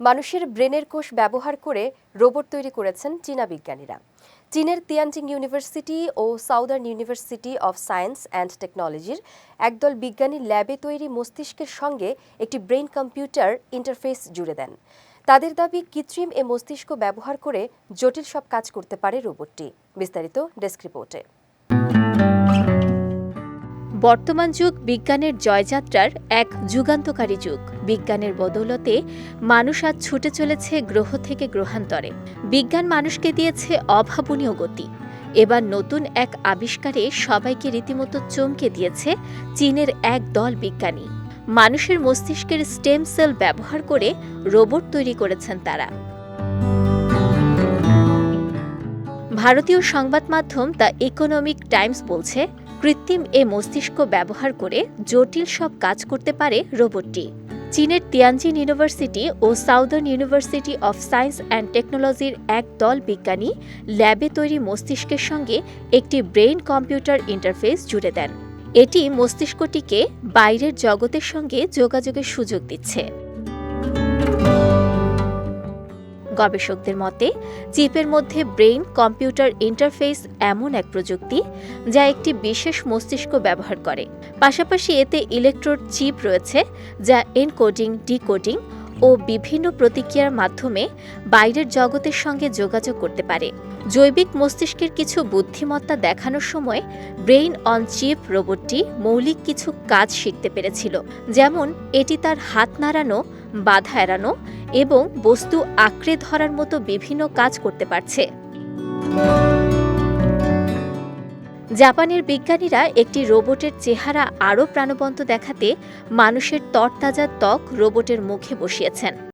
মানুষের ব্রেনের কোষ ব্যবহার করে রোবট তৈরি করেছেন চীনা বিজ্ঞানীরা। চীনের Tianjin university O southern university of science and টেকনোলজির একদল বিজ্ঞানী ল্যাবে তৈরি মস্তিষ্কের সঙ্গে একটি ব্রেন কম্পিউটার ইন্টারফেস জুড়ে দেন। তাদের দাবি, কৃত্রিম এ মস্তিষ্ক ব্যবহার করে জটিল সব কাজ করতে পারে রোবটটি। বিস্তারিত ডেস্ক রিপোর্টে। বর্তমান যুগ বিজ্ঞানের জয়যাত্রার এক যুগান্তকারী যুগ। বিজ্ঞানের বদৌলতে মানুষ আজ ছুটে চলেছে গ্রহ থেকে গ্রহান্তরে। বিজ্ঞান মানুষকে দিয়েছে অভাবনীয় গতি। এবার নতুন এক আবিষ্কারে সবাইকে রীতিমতো চমকে দিয়েছে চীনের এক দল বিজ্ঞানী। মানুষের মস্তিষ্কের স্টেম সেল ব্যবহার করে রোবট তৈরি করেছেন তারা। ভারতীয় সংবাদ মাধ্যম দ্য ইকোনমিক টাইমস বলছে, কৃত্রিম এ মস্তিষ্ক ব্যবহার করে জটিল সব কাজ করতে পারে রোবটটি। চীনের Tianjin university O southern university of science and টেকনোলজির এক দল বিজ্ঞানী ল্যাবে তৈরি মস্তিষ্কের সঙ্গে একটি ব্রেইন কম্পিউটার ইন্টারফেস জুড়ে দেন। এটি মস্তিষ্কটিকে বাইরের জগতের সঙ্গে যোগাযোগের সুযোগ দিচ্ছে। গবেষকদের মতে, চিপের মধ্যে ব্রেইন কম্পিউটার ইন্টারফেস এমন এক প্রযুক্তি যা একটি বিশেষ মস্তিষ্ক ব্যবহার করে। পাশাপাশি এতে ইলেকট্রোড চিপ রয়েছে যা এনকোডিং, ডিকোডিং ও বিভিন্ন প্রতিক্রিয়ার মাধ্যমে বাইরের জগতের সঙ্গে যোগাযোগ করতে পারে। জৈবিক মস্তিষ্কের কিছু বুদ্ধিমত্তা দেখানোর সময়, ব্রেইন অন চিপ রোবটটি মৌলিক কিছু কাজ শিখতে পেরেছিল। যেমন, এটি তার হাত নাড়ানো, বাধা এড়ানো এবং বস্তু আঁকড়ে ধরার মতো বিভিন্ন কাজ করতে পারছে। জাপানের বিজ্ঞানীরা একটি রোবটের চেহারা আরও প্রাণবন্ত দেখাতে মানুষের তরতাজা ত্বক রোবটের মুখে বসিয়েছেন।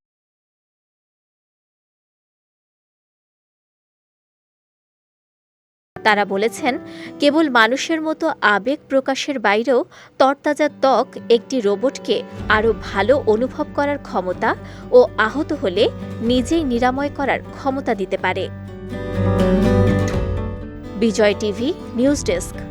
তারা বলেছেন, কেবল মানুষের মতো আবেগ প্রকাশের বাইরেও তরতাজা ত্বক একটি রোবটকে আরও ভালো অনুভব করার ক্ষমতা ও আহত হলে নিজেই নিরাময় করার ক্ষমতা দিতে পারে। Bijoy TV, news desk.